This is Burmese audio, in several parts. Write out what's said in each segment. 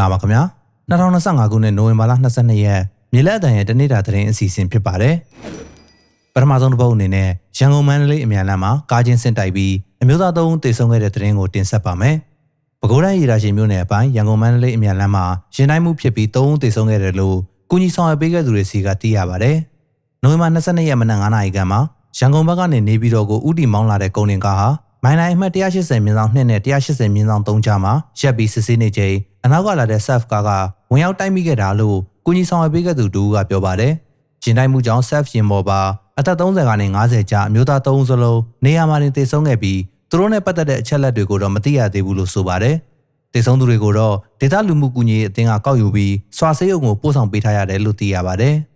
လာပါခင်ဗျာ2025ခုနှစ်နိုဝင်ဘာလ22ရက်မြေလက်အတန်ရဲ့တနေ့တာသတင်းအစီအစဉ်ဖြစ်ပါတယ်ပထမဆုံးတစ်ပုတ်အနေနဲ့ရန်ကုန်မန္တလေးအမြန်လမ်းမှာကားချင်းဆင့်တိုက်ပြီးအမျိုးသားသုံးဦးတေဆုံးခဲ့တဲ့သတင်းကိုတင်ဆက်ပါမယ်ပဲခူးတိုင်းရေရာရှင်မြို့နယ်အပိုင်းရန်ကုန်မန္တလေးအမြန်လမ်းမှာရင်တိုင်းမှုဖြစ်ပြီး3ဦးတေဆုံးခဲ့တယ်လို့ကုညီဆောင်ရွက်ပေးခဲ့သူတွေစီကသိရပါတယ်နိုဝင်ဘာ22ရက်မနက်9:00နာရီခန့်မှာရန်ကုန်ဘက်ကနေနေပြည်တော်ကိုဥတီမောင်းလာတဲ့ကုန်တင်ကားဟာ မိုင်းလိုက်အမှတ်180မြင်းဆောင်2နဲ့180မြင်းဆောင်3ကြားမှာရက်ပြီးစစ်ဆေးနေချိန်အနောက်ကလာတဲ့ SAF ကားကဝင်ရောက်တိုက်မိခဲ့တာလို့ကုညီဆောင်ရွက်ပေးခဲ့သူတူကပြောပါတယ်။ရင်တိုက်မှုကြောင့် SAF ရင်ပေါ်ပါအသက်30ကနေ90ကြားအမျိုးသား3ဦးစလုံးနေရာမှာတင်သေဆုံးခဲ့ပြီးသူတို့နဲ့ပတ်သက်တဲ့အချက်လက်တွေကိုတော့မသိရသေးဘူးလို့ဆိုပါတယ်။သေဆုံးသူတွေကိုတော့ဒေသလူမှုကူညီရေးအသင်းကကောက်ယူပြီးစွာဆေးရုံကိုပို့ဆောင်ပေးထားရတယ်လို့သိရပါတယ်။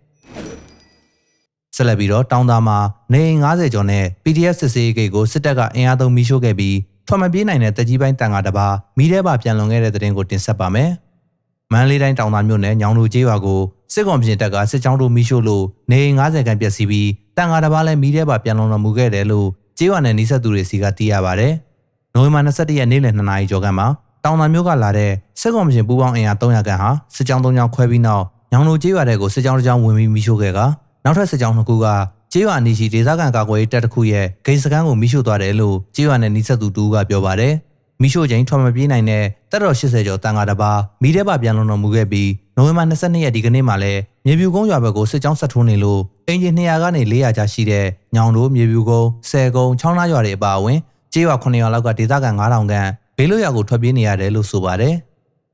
ဆက်လက်ပြီးတော့တောင်းသားမှာနေအိမ်90ကျော်နဲ့ PDF စစ်စေးဂိတ်ကိုစစ်တပ်ကအင်အားသုံးမိရှို့ခဲ့ပြီးထွက်မပြေးနိုင်တဲ့တကြီးပိုင်းတန်ဃာတစ်ပါးမိထဲပါပြန်လွန်ခဲ့တဲ့တဲ့တင်ကိုတင်ဆက်ပါမယ်။မန္တလေးတိုင်းတောင်သားမြို့နယ်ညောင်လူကျေးရွာကိုစစ်ကောင်ပြင်တပ်ကစစ်ကြောင်းတို့မိရှို့လို့နေအိမ်90ခန့်ပျက်စီးပြီးတန်ဃာတစ်ပါးလည်းမိထဲပါပြန်လွန်တော်မူခဲ့တယ်လို့ကျေးရွာနယ်နီးစပ်သူတွေစီကသိရပါဗျ။နိုဝင်ဘာ21ရက်နေ့လယ်2နာရီကျော်ခန့်မှာတောင်သားမြို့ကလာတဲ့စစ်ကောင်ပြင်ပူးပေါင်းအင်အား300ခန့်ဟာစစ်ကြောင်း3ကြောင်းခွဲပြီးနောက်ညောင်လူကျေးရွာတဲ့ကိုစစ်ကြောင်းတစ်ကြောင်းဝင်ပြီးမိရှို့ခဲ့က နောက်ထပ်စစ်ကြောင်းနှစ်ခုကကျေးရွာနေရှိဒေသခံကာကွယ်ရေးတပ်တစ်ခုရဲ့ဂိတ်စခန်းကိုမိရှို့သွားတယ်လို့ကျေးရွာနယ်နီးစပ်သူတူကပြောပါတယ်။မိရှို့ချိန်ထွက်မပြေးနိုင်တဲ့တပ်တော်80ကျော်တန်ဃာတစ်ပါးမိထဲပါပြန်လွန်တော်မူခဲ့ပြီးနိုဝင်ဘာ22ရက်ဒီကနေ့မှာလဲမြေပြူကုန်းရွာဘက်ကိုစစ်ကြောင်းဆက်ထိုးနေလို့အင်ဂျင်200ကနေ400ကျရှိတဲ့ညောင်တို့မြေပြူကုန်းဆယ်ကုန်းချောင်းသားရွာတွေအပါအဝင်ကျေးရွာ9ရွာလောက်ကဒေသခံ9000ခန့်ဘေးလွတ်ရာကိုထွက်ပြေးနေရတယ်လို့ဆိုပါတယ်။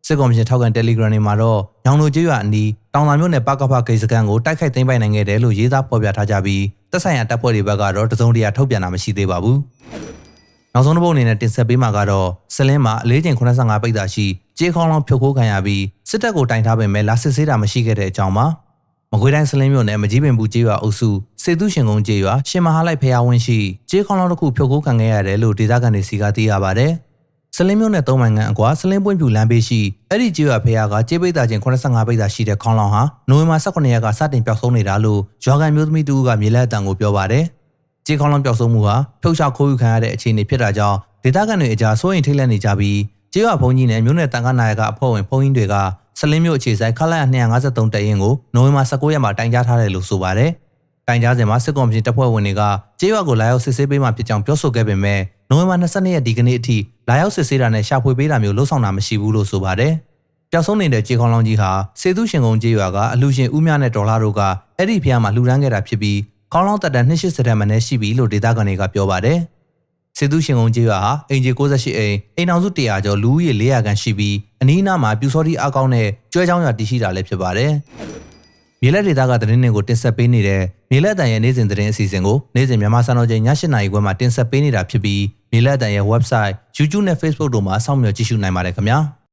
စစ်ကောင်စီထောက်ခံ Telegram တွေမှာတော့ညောင်လိုကျေးရွာအနီး တောင်သာမြို့နယ်ပကဖဂိတ်စခန်းကိုတိုက်ခိုက်သိမ်းပိုက်နိုင်ခဲ့တယ်လို့ရေးသားဖော်ပြထားကြပြီးသက်ဆိုင်ရာတပ်ဖွဲ့တွေဘက်ကတော့တစုံတရာထုတ်ပြန်တာမရှိသေးပါဘူး။နောက်ဆုံးတစ်ပုတ်အနေနဲ့တင်ဆက်ပေးမှာကတော့စလင်းမှာအလေးချိန်85ပိတ်တာရှိကြေးခေါင်းလောင်းဖြုတ်ခိုးခံရပြီးစစ်တပ်ကိုတိုင်ထားပေမဲ့လာစစ်ဆေးတာမရှိခဲ့တဲ့အကြောင်းပါ။မကွေးတိုင်းစလင်းမြို့နယ်မကြီးပင်ဘူးကျေးရွာအုပ်စုစေသူရှင်ကုန်းကျေးရွာရှင်မဟာလိုက်ဖျားဝင်းရှိကြေးခေါင်းလောင်းတစ်ခုဖြုတ်ခိုးခံခဲ့ရတယ်လို့ဒေသခံတွေစီကသိရပါဗျ။ စလင်းမြို့နယ်သုံးမိုင်ခန့်အကွာစလင်းပွင့်ပြူလမ်းဘေးရှိအဲ့ဒီကျေးရွာဖះကကျေးပိတ်တာချင်း85ပိတ်တာရှိတဲ့ခေါင်းလောင်းဟာနိုဝင်ဘာ18ရက်ကစတင်ပျောက်ဆုံးနေတာလို့ရွာကန်မျိုးသမီးတူကမြေလက်အတန်ကိုပြောပါတယ်။ကျေးခေါင်းလောင်းပျောက်ဆုံးမှုဟာဖြုတ်ချခိုးယူခံရတဲ့အခြေအနေဖြစ်တာကြောင့်ဒေသခံတွေအကြားစိုးရိမ်ထိတ်လန့်နေကြပြီးကျေးရွာဘုံကြီးနဲ့မြို့နယ်တန်ခါနာယကအဖွဲ့ဝင်ဘုံကြီးတွေကစလင်းမြို့အခြေဆိုင်ခလာ253တရင်ကိုနိုဝင်ဘာ19ရက်မှာတိုင်ကြားထားတယ်လို့ဆိုပါတယ်။တိုင်ကြားစဉ်မှာစစ်ကောင်စီတပ်ဖွဲ့ဝင်တွေကကျေးရွာကိုလာရောက်စစ်ဆေးပေးမှဖြစ်ကြောင်းပြောဆိုခဲ့ပေမဲ့ နိုဝင်ဘာ22ရက်ဒီကနေ့အထိလာရောက်စစ်ဆေးတာနဲ့ရှာဖွေပေးတာမျိုးလှုပ်ဆောင်တာမရှိဘူးလို့ဆိုပါတယ်။ပျောက်ဆုံးနေတဲ့ကြေခေါင်းလောင်းကြီးဟာစေသူရှင်ကုန်းကြေးရွာကအလူရှင်ဦးမြနဲ့ဒေါ်လာတို့ကအဲ့ဒီဖျားမှာလှူဒန်းခဲ့တာဖြစ်ပြီးခေါင်းလောင်းတက်တန်280တက်မနဲ့ရှိပြီလို့ဒေတာကန်တွေကပြောပါတယ်။စေသူရှင်ကုန်းကြေးရွာဟာအင်ဂျီ68အိမ်အိမ်အောင်စု100ကျော်လူဦးရေ400ခန့်ရှိပြီးအနီးအနားမှာပြူစောတိအကောင်းနဲ့ကျွဲချောင်းရွာတည်ရှိတာလည်းဖြစ်ပါတယ်။ မြေလက်ဒေတာကသတင်းတွေကိုတင်ဆက်ပေးနေတဲ့မြေလက်တန်ရဲ့နေ့စဉ်သတင်းအစီအစဉ်ကိုနေ့စဉ်မြန်မာစံတော်ချိန်ည7:00နာရီခွဲမှာတင်ဆက်ပေးနေတာဖြစ်ပြီးမြေလက်တန်ရဲ့ website, YouTube နဲ့ Facebook တို့မှာစောင့်မျှော်ကြည့်ရှုနိုင်ပါတယ်ခင်ဗျာ။